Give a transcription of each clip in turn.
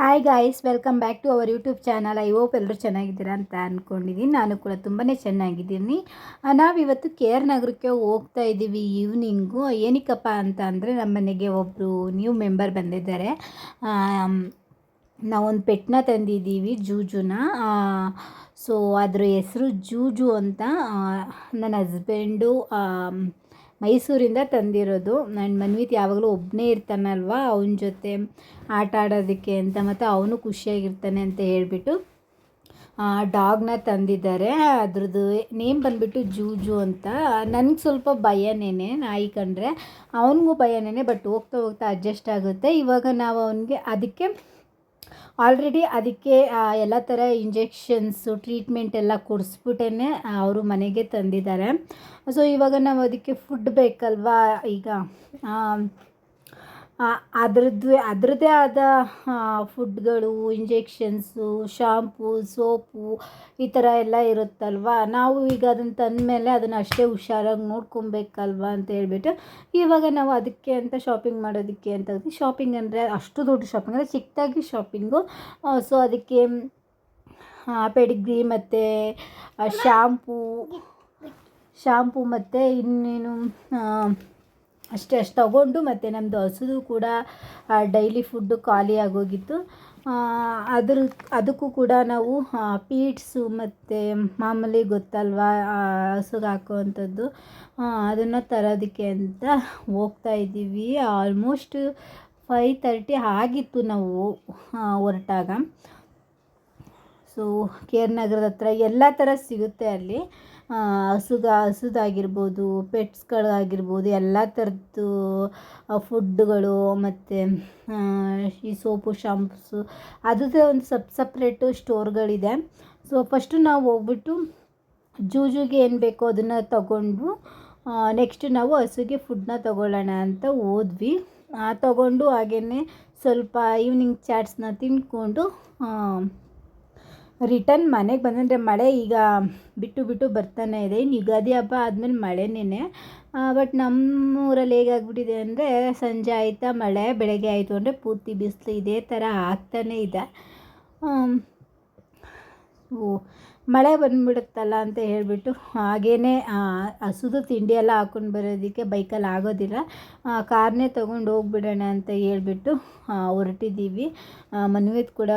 Hi guys welcome back to our YouTube channel I hope ಎಲ್ಲರೂ ಚೆನ್ನಾಗಿದ್ದೀರಾ ಅಂತ ಅಂದ್ಕೊಂಡಿದ್ದೀನಿ ನಾನು ಕೂಡ ತುಂಬಾ ಚೆನ್ನಾಗಿದ್ದೀನಿ. ನಾವಿವತ್ತು ಕೆ ಆರ್ ನಗರಕ್ಕೆ ಹೋಗ್ತಾ ಇದ್ದೀವಿ ಈವ್ನಿಂಗು ಏನಕ್ಕಪ್ಪ ಅಂತ ಅಂದರೆ ನಮ್ಮ ಮನೆಗೆ ಒಬ್ಬರು ನ್ಯೂ ಮೆಂಬರ್ ಬಂದಿದ್ದಾರೆ. ನಾವೊಂದು ಪೆಟ್ನ ತಂದಿದ್ದೀವಿ, ಜೂಜುನ. ಸೊ ಅದರ ಹೆಸರು ಜೂಜು ಅಂತ ನನ್ನ ಹಸ್ಬೆಂಡು ಮೈಸೂರಿಂದ ತಂದಿರೋದು. ನನ್ನ ಮನ್ವಿತ್ ಯಾವಾಗಲೂ ಒಬ್ಬನೇ ಇರ್ತಾನಲ್ವ, ಅವನ ಜೊತೆ ಆಟ ಆಡೋದಕ್ಕೆ ಅಂತ, ಮತ್ತು ಅವನು ಖುಷಿಯಾಗಿರ್ತಾನೆ ಅಂತ ಹೇಳಿಬಿಟ್ಟು ಡಾಗ್ನ ತಂದಿದ್ದಾರೆ. ಅದ್ರದ್ದು ನೇಮ್ ಬಂದುಬಿಟ್ಟು ಜೂಜು ಅಂತ. ನನಗೆ ಸ್ವಲ್ಪ ಭಯನೇನೆ, ನಾಯಿ ಕಂಡ್ರೆ. ಅವನಿಗೂ ಭಯನೇನೆ, ಬಟ್ ಹೋಗ್ತಾ ಹೋಗ್ತಾ ಅಡ್ಜಸ್ಟ್ ಆಗುತ್ತೆ. ಇವಾಗ ನಾವು ಅವನಿಗೆ ಅದಕ್ಕೆ ಆಲ್ರೆಡಿ ಅದಕ್ಕೆ ಎಲ್ಲ ಥರ ಇಂಜೆಕ್ಷನ್ಸು, ಟ್ರೀಟ್ಮೆಂಟ್ ಎಲ್ಲ ಕೊಡಿಸ್ಬಿಟ್ಟೇ ಅವರು ಮನೆಗೆ ತಂದಿದ್ದಾರೆ. ಸೊ, ಇವಾಗ ನಾವು ಅದಕ್ಕೆ ಫುಡ್ ಬೇಕಲ್ವಾ ಈಗ? ಅದ್ರದ್ದು, ಅದರದ್ದೇ ಆದ ಫುಡ್ಗಳು ಇಂಜೆಕ್ಷನ್ಸು ಶಾಂಪು ಸೋಪು ಈ ಥರ ಎಲ್ಲ ಇರುತ್ತಲ್ವ? ನಾವು ಈಗ ಅದನ್ನು ತಂದಮೇಲೆ ಅದನ್ನು ಅಷ್ಟೇ ಹುಷಾರಾಗಿ ನೋಡ್ಕೊಬೇಕಲ್ವ ಅಂತ ಹೇಳ್ಬಿಟ್ಟು ಇವಾಗ ನಾವು ಅದಕ್ಕೆ ಅಂತ ಶಾಪಿಂಗ್ ಮಾಡೋದಕ್ಕೆ ಅಂತ ಶಾಪಿಂಗ್ ಅಂದರೆ ಅಷ್ಟು ದೊಡ್ಡ ಶಾಪಿಂಗ್ ಅಂದರೆ ಚಿಕ್ಕದಾಗಿ ಶಾಪಿಂಗು ಸೊ ಅದಕ್ಕೆ ಪೆಡಿಗ್ರಿ ಮತ್ತು ಶಾಂಪೂ ಶಾಂಪು ಮತ್ತು ಇನ್ನೇನು ಅಷ್ಟೇ, ಅಷ್ಟು ತಗೊಂಡು ಮತ್ತು ನಮ್ಮದು ಹಸುದು ಕೂಡ ಡೈಲಿ ಫುಡ್ಡು ಖಾಲಿ ಆಗೋಗಿತ್ತು. ಅದ್ರ, ಅದಕ್ಕೂ ಕೂಡ ನಾವು ಪೀಟ್ಸು ಮತ್ತು ಮಾಮೂಲಿ ಗೊತ್ತಲ್ವಾ ಹಸುಗೆ ಹಾಕುವಂಥದ್ದು ಅದನ್ನು ತರೋದಕ್ಕೆ ಅಂತ ಹೋಗ್ತಾ ಇದ್ದೀವಿ. ಆಲ್ಮೋಸ್ಟ್ ಫೈ ತರ್ಟಿ ಆಗಿತ್ತು ನಾವು ಹೊರಟಾಗ. ಸೊ ಕೆ ಆರ್ ನಗರದ ಹತ್ರ ಎಲ್ಲ ಥರ ಸಿಗುತ್ತೆ ಅಲ್ಲಿ. ಹಸುಗ, ಹಸುದಾಗಿರ್ಬೋದು ಪೆಟ್ಸ್ಗಳಾಗಿರ್ಬೋದು ಎಲ್ಲ ಥರದ್ದು ಫುಡ್ಡುಗಳು ಮತ್ತು ಈ ಸೋಪು ಶಾಂಪ್ಸು ಅದ್ರದ್ದೇ ಒಂದು ಸಪ್ ಸಪ್ರೇಟು ಸ್ಟೋರ್ಗಳಿದೆ ಸೊ ಫಸ್ಟು ನಾವು ಹೋಗ್ಬಿಟ್ಟು ಜೂಜುಗೆ ಏನು ಬೇಕೋ ಅದನ್ನು ತಗೊಂಡು ನೆಕ್ಸ್ಟ್ ನಾವು ಹಸುಗೆ ಫುಡ್ನ ತಗೊಳ್ಳೋಣ ಅಂತ ಹೋದ್ವಿ. ತಗೊಂಡು ಹಾಗೆಯೇ ಸ್ವಲ್ಪ ಈವ್ನಿಂಗ್ ಚಾಟ್ಸ್ನ ತಿಂದ್ಕೊಂಡು ರಿಟರ್ನ್ ಮನೆಗೆ ಬಂದರೆ ಮಳೆ ಈಗ ಬಿಟ್ಟು ಬಿಟ್ಟು ಬರ್ತಾನೆ ಇದೆ. ಇನ್ನು ಯುಗಾದಿ ಹಬ್ಬ ಆದಮೇಲೆ ಮಳೆನೇ ಬಟ್ ನಮ್ಮೂರಲ್ಲಿ ಹೇಗಾಗ್ಬಿಟ್ಟಿದೆ ಅಂದರೆ ಸಂಜೆ ಆಯಿತಾ ಮಳೆ, ಬೆಳಗ್ಗೆ ಆಯಿತು ಅಂದರೆ ಪೂರ್ತಿ ಬಿಸಿಲು ಇದೇ ಥರ ಆಗ್ತಾನೇ ಇದೆ. ಮಳೆ ಬಂದ್ಬಿಡುತ್ತಲ್ಲ ಅಂತ ಹೇಳಿಬಿಟ್ಟು ಹಾಗೇ ಹಸುದು ತಿಂಡಿ ಎಲ್ಲ ಹಾಕ್ಕೊಂಡು ಬರೋದಕ್ಕೆ ಬೈಕಲ್ಲಿ ಆಗೋದಿಲ್ಲ. ಕಾರ್ನೇ ತೊಗೊಂಡು ಹೋಗ್ಬಿಡೋಣ ಅಂತ ಹೇಳ್ಬಿಟ್ಟು ಹೊರಟಿದ್ದೀವಿ. ಮನ್ವಿತ್ ಕೂಡ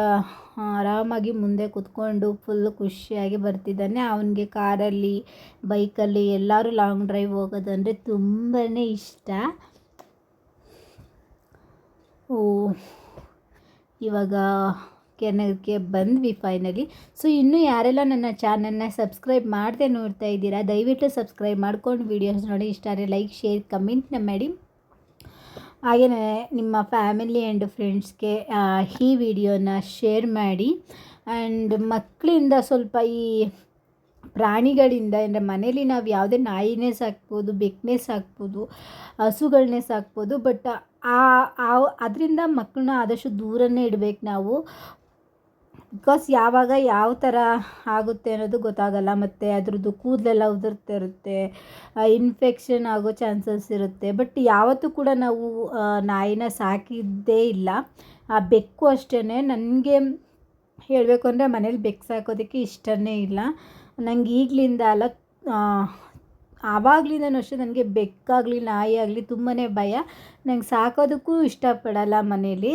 ಆರಾಮಾಗಿ ಮುಂದೆ ಕುತ್ಕೊಂಡು ಫುಲ್ಲು ಖುಷಿಯಾಗಿ ಬರ್ತಿದ್ದಾನೆ. ಅವನಿಗೆ ಕಾರಲ್ಲಿ, ಬೈಕಲ್ಲಿ ಎಲ್ಲರೂ ಲಾಂಗ್ ಡ್ರೈವ್ ಹೋಗೋದಂದರೆ ತುಂಬಾ ಇಷ್ಟ. ಓ, ಇವಾಗ ಕೆನಗಕ್ಕೆ ಬಂದ್ವಿ ಫೈನಲಿ ಸೊ ಇನ್ನೂ ಯಾರೆಲ್ಲ ನನ್ನ ಚಾನಲ್ನ ಸಬ್ಸ್ಕ್ರೈಬ್ ಮಾಡದೆ ನೋಡ್ತಾ ಇದ್ದೀರಾ, ದಯವಿಟ್ಟು ಸಬ್ಸ್ಕ್ರೈಬ್ ಮಾಡ್ಕೊಂಡು ವೀಡಿಯೋಸ್ ನೋಡಿ. ಇಷ್ಟ ಆದರೆ ಲೈಕ್ ಶೇರ್ ಕಮೆಂಟ್ನ ಮಾಡಿ. ಹಾಗೆಯೇ ನಿಮ್ಮ ಫ್ಯಾಮಿಲಿ ಆ್ಯಂಡ್ ಫ್ರೆಂಡ್ಸ್ಗೆ ಈ ವಿಡಿಯೋನ ಶೇರ್ ಮಾಡಿ. ಆ್ಯಂಡ್ ಮಕ್ಕಳಿಂದ ಸ್ವಲ್ಪ ಈ ಪ್ರಾಣಿಗಳಿಂದ, ಅಂದರೆ ಮನೇಲಿ ನಾವು ಯಾವುದೇ ನಾಯಿನೇ ಸಾಕ್ಬೋದು ಬೆಕ್ಕನೇ ಸಾಕ್ಬೋದು ಹಸುಗಳನ್ನೇ ಸಾಕ್ಬೋದು ಬಟ್ ಆ, ಅದರಿಂದ ಮಕ್ಕಳನ್ನ ಆದಷ್ಟು ದೂರನೇ ಇಡಬೇಕು ನಾವು. ಬಿಕಾಸ್ ಯಾವಾಗ ಯಾವ ಥರ ಆಗುತ್ತೆ ಅನ್ನೋದು ಗೊತ್ತಾಗಲ್ಲ, ಮತ್ತು ಅದ್ರದ್ದು ಕೂದಲೆಲ್ಲ ಉದುರ್ತಿರುತ್ತೆ ಇನ್ಫೆಕ್ಷನ್ ಆಗೋ ಚಾನ್ಸಸ್ ಇರುತ್ತೆ. ಬಟ್ ಯಾವತ್ತೂ ಕೂಡ ನಾವು ನಾಯಿನ ಸಾಕಿದ್ದೇ ಇಲ್ಲ. ಆ, ಬೆಕ್ಕು ಅಷ್ಟೇ ನನಗೆ ಹೇಳಬೇಕು ಅಂದರೆ ಮನೇಲಿ ಬೆಕ್ಕು ಸಾಕೋದಕ್ಕೆ ಇಷ್ಟನೇ ಇಲ್ಲ. ನಂಗೆ ಈಗಲಿಂದ ಅಲ್ಲ ಆವಾಗಲಿಂದನೂ ಅಷ್ಟೇ ನನಗೆ ಬೆಕ್ಕಾಗಲಿ, ನಾಯಿ ಆಗಲಿ ತುಂಬಾ ಭಯ. ನಂಗೆ ಸಾಕೋದಕ್ಕೂ ಇಷ್ಟಪಡಲ್ಲ ಮನೇಲಿ.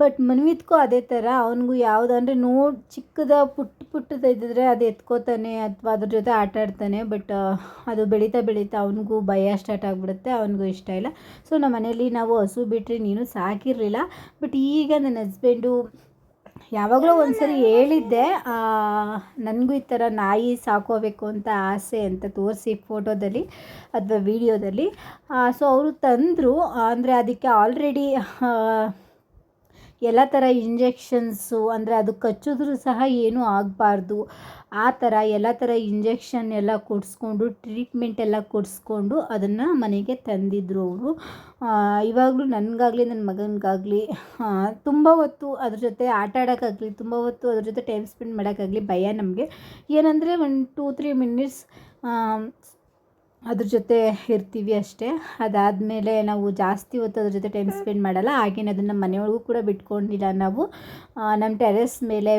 ಬಟ್ ಮನ್ವಿತ್ಗೂ ಅದೇ ಥರ ಅವನಿಗೂ ಯಾವುದಂದ್ರೆ ನೋಡಿ ಚಿಕ್ಕದ ಪುಟ್ಟ ಪುಟ್ಟದ ಇದ್ದಿದ್ರೆ ಅದು ಎತ್ಕೋತಾನೆ ಅಥವಾ ಅದ್ರ ಜೊತೆ ಆಟ ಆಡ್ತಾನೆ. ಬಟ್ ಅದು ಬೆಳೀತಾ ಬೆಳೀತಾ ಅವನಿಗೂ ಭಯ ಸ್ಟಾರ್ಟ್ ಆಗಿಬಿಡುತ್ತೆ. ಅವನಿಗೂ ಇಷ್ಟ ಇಲ್ಲ. ಸೊ ನಮ್ಮ ಮನೇಲಿ ನಾವು ಹಸು ಬಿಟ್ಟರೆ ನೀನು ಸಾಕಿರಲಿಲ್ಲ. ಬಟ್ ಈಗ ನನ್ನ ಹಸ್ಬೆಂಡು ಯಾವಾಗಲೂ ಒಂದ್ಸರಿ ಹೇಳಿದ್ದೆ ನನಗೂ ಈ ಥರ ನಾಯಿ ಸಾಕೋಬೇಕು ಅಂತ ಆಸೆ ಅಂತ ತೋರಿಸಿ ಫೋಟೋದಲ್ಲಿ ಅಥವಾ ವಿಡಿಯೋದಲ್ಲಿ. ಸೊ ಅವರು ತಂದರು. ಅಂದರೆ ಅದಕ್ಕೆ ಆಲ್ರೆಡಿ ಎಲ್ಲ ಥರ ಇಂಜೆಕ್ಷನ್ಸು ಅಂದರೆ ಅದು ಕಚ್ಚಿದ್ರು ಸಹ ಏನೂ ಆಗಬಾರ್ದು. ಆ ಥರ ಎಲ್ಲ ಥರ ಇಂಜೆಕ್ಷನ್ ಎಲ್ಲ ಕೊಡಿಸ್ಕೊಂಡು, ಟ್ರೀಟ್ಮೆಂಟ್ ಎಲ್ಲ ಕೊಡಿಸ್ಕೊಂಡು ಅದನ್ನು ಮನೆಗೆ ತಂದಿದ್ದರು ಅವರು. ಇವಾಗಲೂ ನನಗಾಗಲಿ ನನ್ನ ಮಗನಿಗಾಗಲಿ ತುಂಬ ಹೊತ್ತು ಅದ್ರ ಜೊತೆ ಆಟ ಆಡೋಕ್ಕಾಗಲಿ, ತುಂಬ ಹೊತ್ತು ಅದ್ರ ಜೊತೆ ಟೈಮ್ ಸ್ಪೆಂಡ್ ಮಾಡೋಕ್ಕಾಗಲಿ ಭಯ ನಮಗೆ. ಏನಂದರೆ ಒಂದು ಟೂ ತ್ರೀ ಮಿನಿಟ್ಸ್ ಅದ್ರ ಜೊತೆ ಇರ್ತೀವಿ ಅಷ್ಟೇ. ಅದಾದಮೇಲೆ ನಾವು ಜಾಸ್ತಿ ಹೊತ್ತು ಅದ್ರ ಜೊತೆ ಟೈಮ್ ಸ್ಪೆಂಡ್ ಮಾಡಲ್ಲ. ಹಾಗೇನೆ ಅದನ್ನು ಮನೆಯೊಳಗೂ ಕೂಡ ಬಿಟ್ಕೊಂಡಿಲ್ಲ ನಾವು. ನಮ್ಮ ಟೆರೆಸ್ ಮೇಲೆ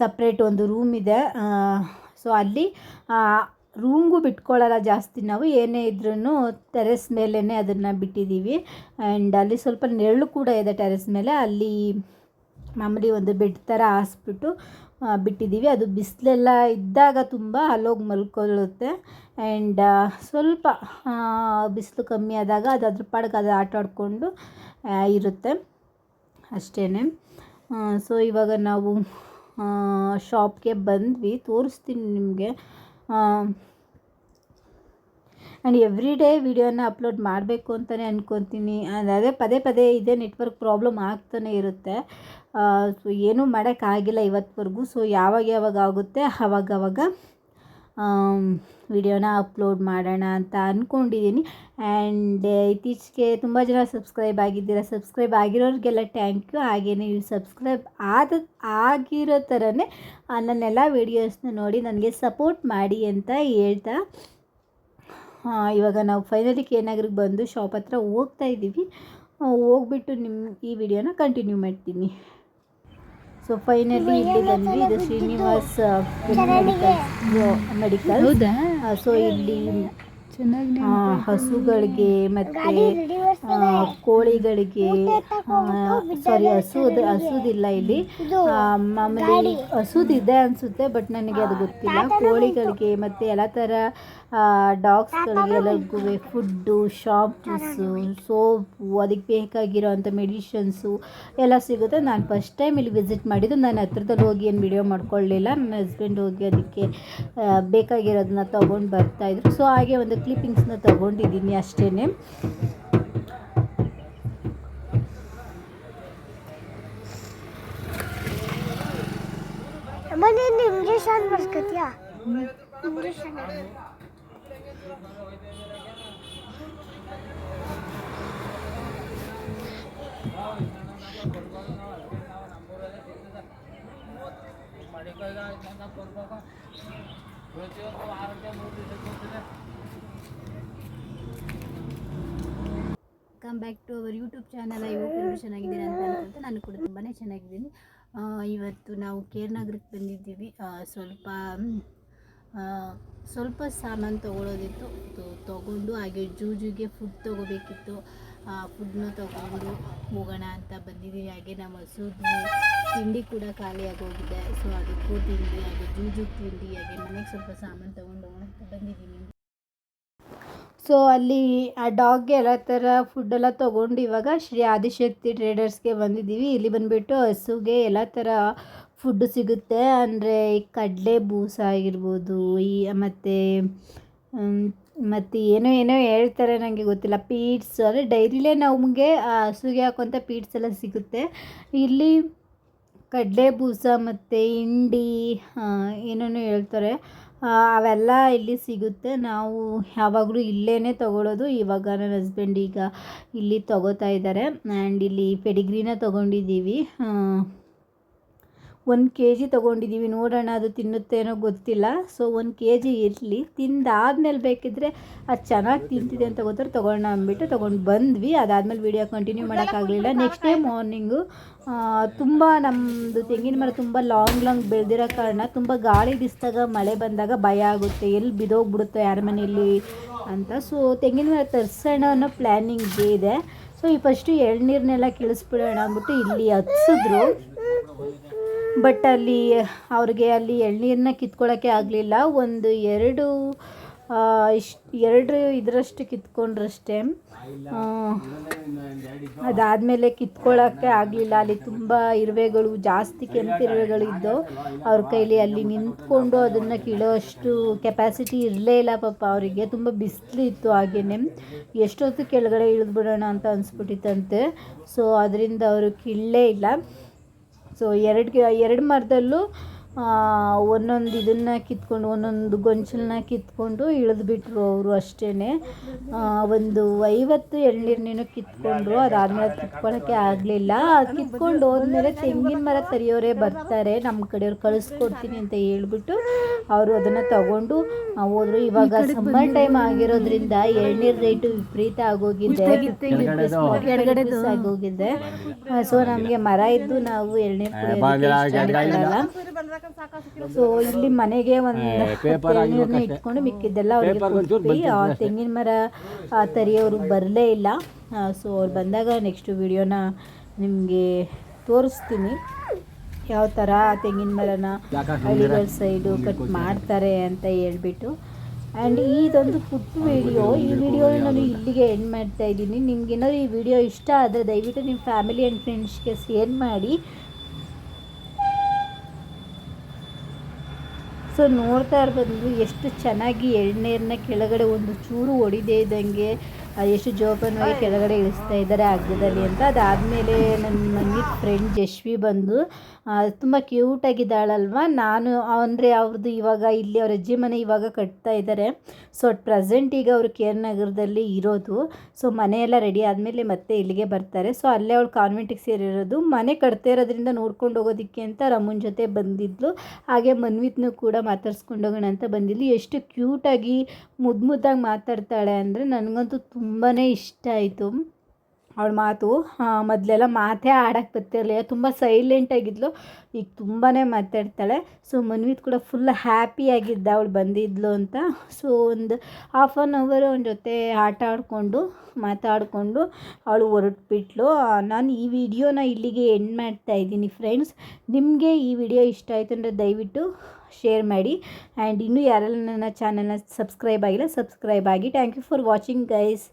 ಸಪ್ರೇಟ್ ಒಂದು ರೂಮ್ ಇದೆ. ಸೊ ಅಲ್ಲಿ ರೂಮ್ಗೂ ಬಿಟ್ಕೊಳ್ಳಲ್ಲ ಜಾಸ್ತಿ ನಾವು. ಏನೇ ಇದ್ರೂ ಟೆರೆಸ್ ಮೇಲೇ ಅದನ್ನು ಬಿಟ್ಟಿದ್ದೀವಿ ಆ್ಯಂಡ್ ಅಲ್ಲಿ ಸ್ವಲ್ಪ ನೆರಳು ಕೂಡ ಇದೆ ಟೆರೆಸ್ ಮೇಲೆ. ಅಲ್ಲಿ ಮಾಮೂಲಿ ಒಂದು ಬೆಡ್ ಥರ ಹಾಸ್ಬಿಟ್ಟು ಬಿಟ್ಟಿದ್ದೀವಿ. ಅದು ಬಿಸಿಲೆಲ್ಲ ಇದ್ದಾಗ ತುಂಬ ಅಲ್ಲೋಗಿ ಮಲ್ಕೊಳ್ಳುತ್ತೆ ಆ್ಯಂಡ್ ಸ್ವಲ್ಪ ಬಿಸಿಲು ಕಮ್ಮಿ ಆದಾಗ ಅದು ಅದ್ರ ಪಾಡಿಗೆ ಅದು ಆಟಾಡಿಕೊಂಡು ಇರುತ್ತೆ. ಅಷ್ಟೇ ಸೊ ಇವಾಗ ನಾವು ಶಾಪ್ಗೆ ಬಂದ್ವಿ. ತೋರಿಸ್ತೀನಿ ನಿಮಗೆ. ಆ್ಯಂಡ್ ಎವ್ರಿ ಡೇ ವಿಡಿಯೋನ ಅಪ್ಲೋಡ್ ಮಾಡಬೇಕು ಅಂತಲೇ ಅಂದ್ಕೊತೀನಿ ಅದೇ ಪದೇ ಪದೇ ಇದೇ ನೆಟ್ವರ್ಕ್ ಪ್ರಾಬ್ಲಮ್ ಆಗ್ತಾನೆ ಇರುತ್ತೆ. ಏನೂ ಮಾಡೋಕ್ಕಾಗಿಲ್ಲ ಇವತ್ತುವರೆಗೂ ಸೊ, ಯಾವಾಗ ಯಾವಾಗ ಆಗುತ್ತೆ ಆವಾಗವಾಗ ಆವಾಗ ವಿಡಿಯೋನ ಅಪ್ಲೋಡ್ ಮಾಡೋಣ ಅಂತ ಅಂದ್ಕೊಂಡಿದ್ದೀನಿ ಆ್ಯಂಡ್ ಇತ್ತೀಚೆಗೆ ತುಂಬ ಜನ ಸಬ್ಸ್ಕ್ರೈಬ್ ಆಗಿದ್ದೀರಾ? ಸಬ್ಸ್ಕ್ರೈಬ್ ಆಗಿರೋರಿಗೆಲ್ಲ ಥ್ಯಾಂಕ್ ಯು. ಹಾಗೆಯೇ ನೀವು ಸಬ್ಸ್ಕ್ರೈಬ್ ಆದ, ಆಗಿರೋ ಥರನೇ ನನ್ನೆಲ್ಲ ವಿಡಿಯೋಸ್ನ ನೋಡಿ ನನಗೆ ಸಪೋರ್ಟ್ ಮಾಡಿ ಅಂತ ಹೇಳ್ತಾ ಇವಾಗ ನಾವು ಫೈನಲಿ ಏನಾದ್ರೂ ಬಂದು ಶಾಪ್ ಹತ್ರ ಹೋಗ್ತಾ ಇದ್ದೀವಿ. ಹೋಗ್ಬಿಟ್ಟು ನಿಮ್ಮ ಈ ವಿಡಿಯೋನ ಕಂಟಿನ್ಯೂ ಮಾಡ್ತೀನಿ. ಸೊ ಫೈನಲಿ ಇಲ್ಲಿ ಬಂದ್ವಿ ಇದು ಶ್ರೀನಿವಾಸ್ ಮೆಡಿಕಲ್ ಮೆಡಿಕಲ್ ಹೌದಾ? ಸೊ ಇಲ್ಲಿ ಚೆನ್ನಾಗಿ ಹಸುಗಳಿಗೆ ಮತ್ತು ಕೋಳಿಗಳಿಗೆ ಸಾರಿ ಹಸು ಹಸುದಿಲ್ಲ ಇಲ್ಲಿ. ಮಾಮೂಲಿ ಹಸುದಿದೆ ಅನಿಸುತ್ತೆ ಬಟ್ ನನಗೆ ಅದು ಗೊತ್ತಿಲ್ಲ. ಕೋಳಿಗಳಿಗೆ ಮತ್ತು ಎಲ್ಲ ಥರ ಡಾಗ್ಸ್ಗಳಿಗೆ ಎಲ್ಲರಿಗೂ ಫುಡ್ಡು ಶಾಂಪೂಸು ಸೋಪು ಅದಕ್ಕೆ ಬೇಕಾಗಿರೋ ಅಂಥ ಮೆಡಿಷನ್ಸು ಎಲ್ಲ ಸಿಗುತ್ತೆ. ನಾನು ಫಸ್ಟ್ ಟೈಮ್ ಇಲ್ಲಿ ವಿಸಿಟ್ ಮಾಡಿದ್ದು. ನಾನು ಹತ್ರದಲ್ಲಿ ಹೋಗಿ ಏನು ವಿಡಿಯೋ ಮಾಡ್ಕೊಳ್ಳಿಲ್ಲ. ನನ್ನ ಹಸ್ಬೆಂಡ್ ಹೋಗಿ ಅದಕ್ಕೆ ಬೇಕಾಗಿರೋದನ್ನ ತೊಗೊಂಡು ಬರ್ತಾಯಿದ್ರು ಸೊ ಹಾಗೆ ಒಂದು ಕ್ಲಿಪ್ಪಿಂಗ್ಸ್ನ ತಗೊಂಡಿದ್ದೀನಿ ಅಷ್ಟೇ ಅಮ್ಮ ನೀನು injection ಬರ್ಸ್ಕೊತೀಯಾ injection come back to our YouTube channel I hope ಅಂತ ನಾನು ಕೂಡ ತುಂಬಾ ಚೆನ್ನಾಗಿದ್ದೀನಿ. ಇವತ್ತು ನಾವು ಕೇರ್ ನಗರಕ್ಕೆ ಬಂದಿದ್ದೀವಿ. ಸ್ವಲ್ಪ ಸ್ವಲ್ಪ ಸಾಮಾನು ತೊಗೊಳೋದಿತ್ತು. ತೊಗೊಂಡು ಹಾಗೆ ಜೂಜುಗೆ ಫುಡ್ ತೊಗೋಬೇಕಿತ್ತು. ಫುಡ್ನ ತೊಗೊಂಡು ಹೋಗೋಣ ಅಂತ ಬಂದಿದ್ದೀವಿ. ಹಾಗೆ ನಮ್ಮ ಹಸುದು ತಿಂಡಿ ಕೂಡ ಖಾಲಿಯಾಗಿ ಹೋಗಿದೆ ಸೊ ಅದಕ್ಕೂ ತಿಂಡಿ, ಹಾಗೆ ಜೂಜು ತಿಂಡಿ, ಹಾಗೆ ಮನೆಗೆ ಸ್ವಲ್ಪ ಸಾಮಾನು ತೊಗೊಂಡು ಹೋಗೋಣ ಅಂತ ಬಂದಿದ್ದೀನಿ ಸೊ ಅಲ್ಲಿ ಆ ಡಾಗ್ಗೆ ಎಲ್ಲ ಥರ ಫುಡ್ಡೆಲ್ಲ ತೊಗೊಂಡು ಇವಾಗ ಶ್ರೀ ಆದಿಶಕ್ತಿ ಟ್ರೇಡರ್ಸ್ಗೆ ಬಂದಿದ್ದೀವಿ. ಇಲ್ಲಿ ಬಂದುಬಿಟ್ಟು ಹಸುಗೆ ಎಲ್ಲ ಥರ ಫುಡ್ಡು ಸಿಗುತ್ತೆ. ಅಂದರೆ ಈ ಕಡಲೆ ಬೂಸ ಆಗಿರ್ಬೋದು, ಈ ಮತ್ತು ಮತ್ತು ಏನೋ ಏನೋ ಹೇಳ್ತಾರೆ ನನಗೆ ಗೊತ್ತಿಲ್ಲ. ಪೀಟ್ಸ್ ಅಂದರೆ ಡೈರಿಲೇ ನಮಗೆ ಆ ಹಸುಗೆ ಹಾಕುವಂಥ ಪೀಟ್ಸ್ ಎಲ್ಲ ಸಿಗುತ್ತೆ. ಇಲ್ಲಿ ಕಡಲೆ ಬೂಸ ಮತ್ತು ಹಿಂಡಿ ಏನೇನೋ ಹೇಳ್ತಾರೆ. ಅವೆಲ್ಲ ಇಲ್ಲಿ ಸಿಗುತ್ತೆ. ನಾವು ಯಾವಾಗಲೂ ಇಲ್ಲೇ ತೊಗೊಳೋದು. ಇವಾಗ ನನ್ನ ಹಸ್ಬೆಂಡ್ ಈಗ ಇಲ್ಲಿ ತೊಗೋತಾ ಇದ್ದಾರೆ ಆ್ಯಂಡ್ ಇಲ್ಲಿ ಪೆಡಿಗ್ರಿನ ತೊಗೊಂಡಿದ್ದೀವಿ. ಒಂದು ಕೆ ಜಿ ತೊಗೊಂಡಿದ್ದೀವಿ ನೋಡೋಣ ಅದು ತಿನ್ನುತ್ತೇನೋ ಗೊತ್ತಿಲ್ಲ. ಸೊ ಒಂದು ಕೆ ಜಿ ಇರಲಿ. ತಿಂದಾದ್ಮೇಲೆ ಬೇಕಿದ್ದರೆ ಅದು ಚೆನ್ನಾಗಿ ತಿಂತಿದೆ ಅಂತ ಗೊತ್ತಾರೆ ತೊಗೊಳ್ಳೋಣ ಅಂದ್ಬಿಟ್ಟು ತೊಗೊಂಡು ಬಂದ್ವಿ. ಅದಾದಮೇಲೆ ವೀಡಿಯೋ ಕಂಟಿನ್ಯೂ ಮಾಡೋಕ್ಕಾಗಲಿಲ್ಲ. ನೆಕ್ಸ್ಟ್ ಡೇ ಮಾರ್ನಿಂಗು ತುಂಬ ನಮ್ಮದು ತೆಂಗಿನ ಮರ ತುಂಬ ಲಾಂಗ್ ಲಾಂಗ್ ಬೆಳೆದಿರೋ ಕಾರಣ ತುಂಬ ಗಾಳಿ ಬಿಸಿದಾಗ ಮಳೆ ಬಂದಾಗ ಭಯ ಆಗುತ್ತೆ. ಎಲ್ಲಿ ಬಿದೋಗ್ಬಿಡುತ್ತೋ ಯಾರ ಮನೆಯಲ್ಲಿ ಅಂತ. ಸೊ ತೆಂಗಿನ ಮರ ತರಿಸೋಣ ಅನ್ನೋ ಪ್ಲ್ಯಾನಿಂಗ್ ಇದೆ. ಸೊ ಈ ಫಸ್ಟು ಎಳ್ನೀರನ್ನೆಲ್ಲ ಕಿಳಿಸ್ಬಿಡೋಣ ಅಂದ್ಬಿಟ್ಟು ಇಲ್ಲಿ ಹತ್ಸಿದ್ರು. ಬಟ್ ಅಲ್ಲಿ ಅವ್ರಿಗೆ ಅಲ್ಲಿ ಎಳ್ನೀರನ್ನ ಕಿತ್ಕೊಳ್ಳೋಕ್ಕೆ ಆಗಲಿಲ್ಲ. ಒಂದು ಎರಡು ಇಷ್ಟು ಎರಡು ಇದರಷ್ಟು ಕಿತ್ಕೊಂಡ್ರಷ್ಟೇ. ಅದಾದಮೇಲೆ ಕಿತ್ಕೊಳ್ಳೋಕ್ಕೆ ಆಗಲಿಲ್ಲ. ಅಲ್ಲಿ ತುಂಬ ಇರುವೆಗಳು ಜಾಸ್ತಿ ಕೆಂಪು ಇರುವೆಗಳು ಇದ್ದವು. ಅವ್ರ ಕೈಲಿ ಅಲ್ಲಿ ನಿಂತ್ಕೊಂಡು ಅದನ್ನು ಕೀಳೋ ಅಷ್ಟು ಕೆಪಾಸಿಟಿ ಇರಲೇ ಇಲ್ಲ ಪಾಪ. ಅವರಿಗೆ ತುಂಬ ಬಿಸಿಲು ಇತ್ತು ಹಾಗೇನೆ. ಎಷ್ಟೊತ್ತು ಕೆಳಗಡೆ ಇಳಿದ್ಬಿಡೋಣ ಅಂತ ಅನಿಸ್ಬಿಟ್ಟಿತ್ತಂತೆ. ಸೊ ಅದರಿಂದ ಅವರು ಕೀಳಲೇ ಇಲ್ಲ. ಸೊ ಎರಡು ಎರಡು ಮರದಲ್ಲೂ ಒಂದೊಂದು ಇದನ್ನ ಕಿತ್ಕೊಂಡು ಒಂದೊಂದು ಗೊಂಚಲನ್ನ ಕಿತ್ಕೊಂಡು ಇಳಿದ್ಬಿಟ್ರು ಅವರು ಅಷ್ಟೇ ಒಂದು ಐವತ್ತು ಎಳ್ನೀರನ್ನೇನೋ ಕಿತ್ಕೊಂಡ್ರು. ಅದಾದಮೇಲೆ ಕಿತ್ಕೊಳ್ಳೋಕ್ಕೆ ಆಗಲಿಲ್ಲ. ಅದು ಕಿತ್ಕೊಂಡು ಹೋದ್ಮೇಲೆ ತೆಂಗಿನ ಮರ ತರಿಯೋರೇ ಬರ್ತಾರೆ. ನಮ್ಮ ಕಡೆಯವ್ರು ಕಳಿಸ್ಕೊಡ್ತೀನಿ ಅಂತ ಹೇಳ್ಬಿಟ್ಟು ಅವರು ಅದನ್ನು ತಗೊಂಡು ಹೋದ್ರು. ಇವಾಗ ಸಮ್ಮರ್ ಟೈಮ್ ಆಗಿರೋದ್ರಿಂದ ಎಳ್ನೀರು ರೇಟು ವಿಪರೀತ ಆಗೋಗಿದೆ. ಆಗೋಗಿದೆ. ಸೊ ನಮಗೆ ಮರ ಇದ್ದು ನಾವು ಎಳ್ನೀರು ಕುಡಿಯೋದಲ್ಲ ಸೊ ಇಲ್ಲಿ ಮನೆಗೆ ಒಂದು ಇಟ್ಕೊಂಡು ಮಿಕ್ಕಿದ್ದೆಲ್ಲ ಅವ್ರಿಗೆ ತೆಂಗಿನ ಮರ ಆ, ತರಿಯೋರು ಬರಲೇ ಇಲ್ಲ. ಸೊ ಅವ್ರು ಬಂದಾಗ ನೆಕ್ಸ್ಟ್ ವಿಡಿಯೋನ ನಿಮಗೆ ತೋರಿಸ್ತೀನಿ. ಯಾವ ಥರ ತೆಂಗಿನ ಮರನ ಹಳ್ಳಿಗಳ ಸೈಡು ಕಟ್ ಮಾಡ್ತಾರೆ ಅಂತ ಹೇಳ್ಬಿಟ್ಟು. ಆ್ಯಂಡ್ ಇದೊಂದು ಪುಟ್ಟ ವಿಡಿಯೋ ಈ ವಿಡಿಯೋನ ನಾನು ಇಲ್ಲಿಗೆ ಎಂಡ್ ಮಾಡ್ತಾ ಇದ್ದೀನಿ. ನಿಮ್ಗೆ ಏನಾದ್ರು ಈ ವಿಡಿಯೋ ಇಷ್ಟ ಆದರೆ ದಯವಿಟ್ಟು ನಿಮ್ಮ ಫ್ಯಾಮಿಲಿ ಆ್ಯಂಡ್ ಫ್ರೆಂಡ್ಸ್ಗೆ ಶೇರ್ ಮಾಡಿ. ಸೊ ನೋಡ್ತಾ ಇರ್ಬೋದು ಎಷ್ಟು ಚೆನ್ನಾಗಿ ಎಳ್ನೀರನ್ನ ಕೆಳಗಡೆ ಒಂದು ಚೂರು ಒಡಿದೇ ಇದ್ದಂಗೆ ಎಷ್ಟು ಜೋಪಾನವಾಗಿ ಕೆಳಗಡೆ ಇಳಿಸ್ತಾ ಇದ್ದಾರೆ ಅಗ್ಗದಲ್ಲಿ ಅಂತ. ಅದಾದಮೇಲೆ ನನ್ನ ಮನೆ ಫ್ರೆಂಡ್ ಜಶ್ವಿ ಬಂದು ತುಂಬ ಕ್ಯೂಟಾಗಿದ್ದಾಳಲ್ವ ನಾನು ಅಂದರೆ ಅವ್ರದ್ದು ಇವಾಗ ಇಲ್ಲಿ ಅವ್ರ ಅಜ್ಜಿ ಮನೆ ಇವಾಗ ಕಟ್ತಾ ಇದ್ದಾರೆ. ಸೊ ಅಟ್ ಪ್ರೆಸೆಂಟ್ ಈಗ ಅವರು ಕೇರ್ ನಗರದಲ್ಲಿ ಇರೋದು. ಸೊ ಮನೆಯೆಲ್ಲ ರೆಡಿ ಆದಮೇಲೆ ಮತ್ತೆ ಇಲ್ಲಿಗೆ ಬರ್ತಾರೆ. ಸೊ ಅಲ್ಲೇ ಅವಳು ಕಾನ್ವೆಂಟಿಗೆ ಸೇರಿರೋದು. ಮನೆ ಕಟ್ತಾ ಇರೋದ್ರಿಂದ ನೋಡ್ಕೊಂಡು ಹೋಗೋದಕ್ಕೆ ಅಂತ ರಮುನ್ ಜೊತೆ ಬಂದಿದ್ಲು. ಹಾಗೆ ಮನ್ವಿತ್ನೂ ಕೂಡ ಮಾತಾಡ್ಸ್ಕೊಂಡು ಹೋಗೋಣ ಅಂತ ಬಂದಿದ್ಲು. ಎಷ್ಟು ಕ್ಯೂಟಾಗಿ ಮುದ್ದು ಮುದ್ದಾಗಿ ಮಾತಾಡ್ತಾಳೆ ಅಂದರೆ ನನಗಂತೂ ತುಂಬಾ ಇಷ್ಟ ಆಯಿತು. ಅವಳ ಮಾತು ಮೊದಲೆಲ್ಲ ಮಾತೇ ಆಡೋಕ್ಕೆ ಬರ್ತಿರಲಿಲ್ಲ, ತುಂಬ ಸೈಲೆಂಟಾಗಿದ್ಲು ಈಗ ತುಂಬಾ ಮಾತಾಡ್ತಾಳೆ. ಸೊ ಮನ್ವಿತ್ ಕೂಡ ಫುಲ್ ಹ್ಯಾಪಿಯಾಗಿದ್ದ ಅವಳು ಬಂದಿದ್ಲು ಅಂತ. ಸೊ ಒಂದು ಹಾಫ್ ಆನ್ ಅವರ್ ಅವನ ಜೊತೆ ಆಟ ಆಡಿಕೊಂಡು, ಮಾತಾಡಿಕೊಂಡು ಅವಳು ಹೊರಟ್ಬಿಟ್ಲು. ನಾನು ಈ ವಿಡಿಯೋನ ಇಲ್ಲಿಗೆ ಎಂಡ್ ಮಾಡ್ತಾ ಇದ್ದೀನಿ ಫ್ರೆಂಡ್ಸ್ ನಿಮಗೆ ಈ ವಿಡಿಯೋ ಇಷ್ಟ ಆಯಿತು ಅಂದರೆ ದಯವಿಟ್ಟು ಶೇರ್ ಮಾಡಿ. ಆ್ಯಂಡ್ ಇನ್ನೂ ಯಾರೆಲ್ಲ ನನ್ನ ಚಾನಲ್ನ ಸಬ್ಸ್ಕ್ರೈಬ್ ಆಗಿಲ್ಲ ಸಬ್ಸ್ಕ್ರೈಬ್ ಆಗಿ. Thank you for watching guys